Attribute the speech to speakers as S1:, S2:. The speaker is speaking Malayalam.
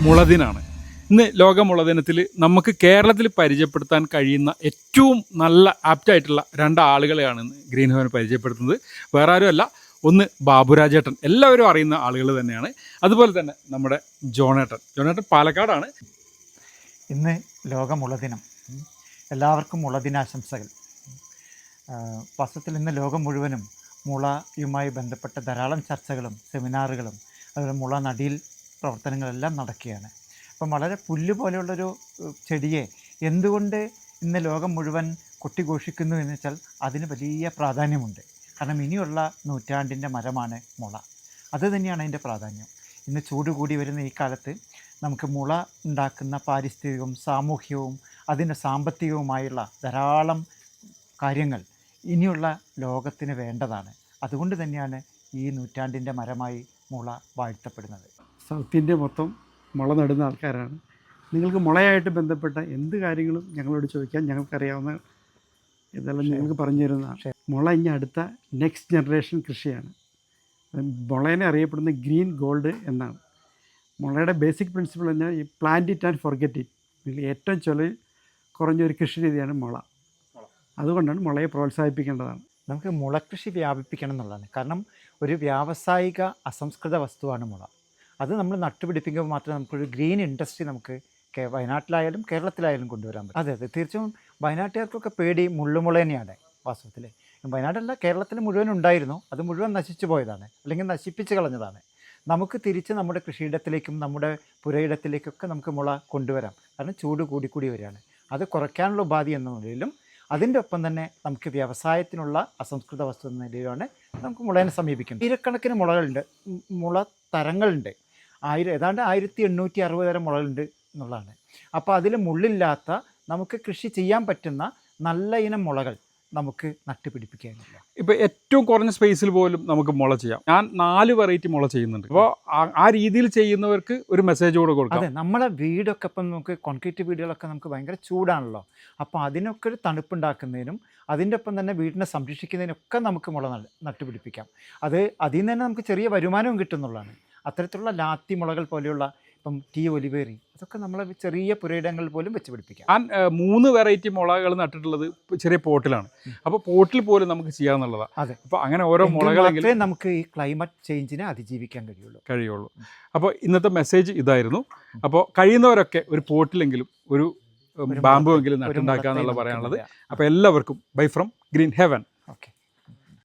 S1: മുളദിനാണ് ഇന്ന് ലോക മുളദിനത്തിൽ നമുക്ക് കേരളത്തിൽ പരിചയപ്പെടുത്താൻ കഴിയുന്ന ഏറ്റവും നല്ല ആപ്റ്റായിട്ടുള്ള രണ്ട് ആളുകളെയാണ് ഇന്ന് ഗ്രീൻ ഹെവൻ പരിചയപ്പെടുത്തുന്നത്. വേറെ ആരുമല്ല ഒന്ന് ബാബുരാജേട്ടൻ. എല്ലാവരും അറിയുന്ന ആളുകൾ തന്നെയാണ്. അതുപോലെ തന്നെ നമ്മുടെ ജോണേട്ടൻ. ജോണേട്ടൻ പാലക്കാടാണ്.
S2: ഇന്ന് ലോക മുളദിനം. എല്ലാവർക്കും മുളദിനാശംസകൾ. വർഷത്തിൽ ഇന്ന് ലോകം മുഴുവനും മുളയുമായി ബന്ധപ്പെട്ട ധാരാളം ചർച്ചകളും സെമിനാറുകളും അതുപോലെ മുള നടിയിൽ പ്രവർത്തനങ്ങളെല്ലാം നടക്കുകയാണ്. അപ്പം വളരെ പുല്ല് പോലെയുള്ളൊരു ചെടിയെ എന്തുകൊണ്ട് ഇന്ന് ലോകം മുഴുവൻ കൊട്ടിഘോഷിക്കുന്നു എന്ന് വെച്ചാൽ അതിന് വലിയ പ്രാധാന്യമുണ്ട്. കാരണം ഇനിയുള്ള നൂറ്റാണ്ടിന്റെ മരമാണ് മുള. അത് തന്നെയാണ് അതിന്റെ പ്രാധാന്യം. ഇന്ന് ചൂട് കൂടി വരുന്ന ഈ കാലത്ത് നമുക്ക് മുള ഉണ്ടാക്കുന്ന പാരിസ്ഥിതികവും സാമൂഹ്യവും അതിന്റെ സാമ്പത്തികവുമായുള്ള ധാരാളം കാര്യങ്ങൾ ഇനിയുള്ള ലോകത്തിന് വേണ്ടതാണ്. അതുകൊണ്ട് തന്നെയാണ് ഈ നൂറ്റാണ്ടിന്റെ മരമായി മുള വാഴ്ത്തപ്പെടുന്നത്.
S3: സൗത്ത് ഇന്ത്യ മൊത്തം മുള നടുന്ന ആൾക്കാരാണ്. നിങ്ങൾക്ക് മുളയായിട്ട് ബന്ധപ്പെട്ട എന്ത് കാര്യങ്ങളും ഞങ്ങളോട് ചോദിക്കാൻ ഞങ്ങൾക്കറിയാവുന്ന ഇതെല്ലാം നിങ്ങൾക്ക് പറഞ്ഞു തരുന്നതാണ് മുള ഇനി അടുത്ത നെക്സ്റ്റ് ജനറേഷൻ കൃഷിയാണ്. മുളേനെ അറിയപ്പെടുന്ന ഗ്രീൻ ഗോൾഡ് എന്നാണ്. മുളയുടെ ബേസിക് പ്രിൻസിപ്പിൾ പറഞ്ഞാൽ ഈ plant it and forget it ഏറ്റവും ചെലവ് കുറഞ്ഞൊരു കൃഷി രീതിയാണ് മുള. അതുകൊണ്ടാണ് മുളയെ പ്രോത്സാഹിപ്പിക്കേണ്ടതാണ്.
S2: നമുക്ക് മുളകൃഷി വ്യാപിപ്പിക്കണം എന്നുള്ളതാണ്. കാരണം ഒരു വ്യാവസായിക അസംസ്കൃത വസ്തുവാണ് മുള. അത് നമ്മൾ നട്ടുപിടിപ്പിക്കുമ്പോൾ മാത്രമേ നമുക്കൊരു ഗ്രീൻ ഇൻഡസ്ട്രി നമുക്ക് വയനാട്ടിലായാലും കേരളത്തിലായാലും കൊണ്ടുവരാൻ പറ്റും. അതെ അതെ. തീർച്ചയായും വയനാട്ടുകാർക്കൊക്കെ പേടി മുള്ളുമുള തന്നെയാണ് വാസ്തവത്തിൽ. വയനാടല്ല കേരളത്തിൽ മുഴുവൻ ഉണ്ടായിരുന്നു. അത് മുഴുവൻ നശിച്ചു പോയതാണ്. അല്ലെങ്കിൽ നശിപ്പിച്ച് കളഞ്ഞതാണ്. നമുക്ക് തിരിച്ച് നമ്മുടെ കൃഷിയിടത്തിലേക്കും നമ്മുടെ പുരയിടത്തിലേക്കൊക്കെ നമുക്ക് മുള കൊണ്ടുവരാം. കാരണം ചൂട് കൂടിക്കൂടി വരികയാണ്. അത് കുറയ്ക്കാനുള്ള ഉപാധി എന്ന നിലയിലും അതിന്റെ ഒപ്പം തന്നെ നമുക്ക് വ്യവസായത്തിനുള്ള അസംസ്കൃത വസ്തു എന്ന നിലയിലാണ് നമുക്ക് മുളയെ സമീപിക്കുന്നത്. ഇരക്കണക്കിന് മുളകളുണ്ട്. മുള തരങ്ങളുണ്ട്. ആയിരം ഏതാണ്ട് ആയിരത്തി എണ്ണൂറ്റി അറുപത് തരം മുളകളുണ്ട് എന്നുള്ളതാണ്. അപ്പോൾ അതിൽ മുള്ളില്ലാത്ത നമുക്ക് കൃഷി ചെയ്യാൻ പറ്റുന്ന നല്ല ഇനം മുളകൾ നമുക്ക് നട്ടുപിടിപ്പിക്കാനില്ല.
S1: ഇപ്പോൾ ഏറ്റവും കുറഞ്ഞ സ്പേസിൽ പോലും നമുക്ക് മുള ചെയ്യാം. ഞാൻ നാല് വെറൈറ്റി മുള ചെയ്യുന്നുണ്ട്. അപ്പോൾ ആ രീതിയിൽ ചെയ്യുന്നവർക്ക് ഒരു മെസ്സേജ് കൂടെ കൊടുക്കാം.
S2: അതെ നമ്മളെ വീടൊക്കെ ഇപ്പം നമുക്ക് കോൺക്രീറ്റ് വീടുകളൊക്കെ നമുക്ക് ഭയങ്കര ചൂടാണല്ലോ. അപ്പോൾ അതിനൊക്കെ ഒരു തണുപ്പുണ്ടാക്കുന്നതിനും അതിന്റെ ഒപ്പം തന്നെ വീടിനെ സംരക്ഷിക്കുന്നതിനൊക്കെ നമുക്ക് മുള നട് നട്ടുപിടിപ്പിക്കാം. അത് അതിൽ നിന്ന് തന്നെ നമുക്ക് ചെറിയ വരുമാനവും കിട്ടുന്നുള്ളതാണ് അത്തരത്തിലുള്ള ലാത്തി മുളകൾ പോലെയുള്ള ഇപ്പം ടീ ഒലിവേറി അതൊക്കെ നമ്മൾ ചെറിയ പുരയിടങ്ങളിൽ പോലും വെച്ച് പിടിപ്പിക്കാം.
S1: ആ മൂന്ന് വെറൈറ്റി മുളകൾ നട്ടിട്ടുള്ളത് ചെറിയ പോട്ടിലാണ്. അപ്പോൾ പോട്ടിൽ പോലും നമുക്ക് ചെയ്യാന്നുള്ളതാണ്
S2: അതെ.
S1: അപ്പോൾ അങ്ങനെ ഓരോ മുളകളെങ്കിലും
S2: നമുക്ക് ഈ ക്ലൈമറ്റ് ചേഞ്ചിനെ അതിജീവിക്കാൻ കഴിയുള്ളൂ.
S1: കഴിയുള്ളൂ. അപ്പോൾ ഇന്നത്തെ മെസ്സേജ് ഇതായിരുന്നു. അപ്പോൾ കഴിയുന്നവരൊക്കെ ഒരു പോട്ടിലെങ്കിലും ഒരു
S2: ബാമ്പുവെങ്കിലും
S1: ബാമ്പു എങ്കിലും
S2: ഒരു
S1: നട്ടുണ്ടാക്കുക എന്നുള്ള പറയാനുള്ളത്. അപ്പോൾ എല്ലാവർക്കും bye from green heaven.
S2: Okay.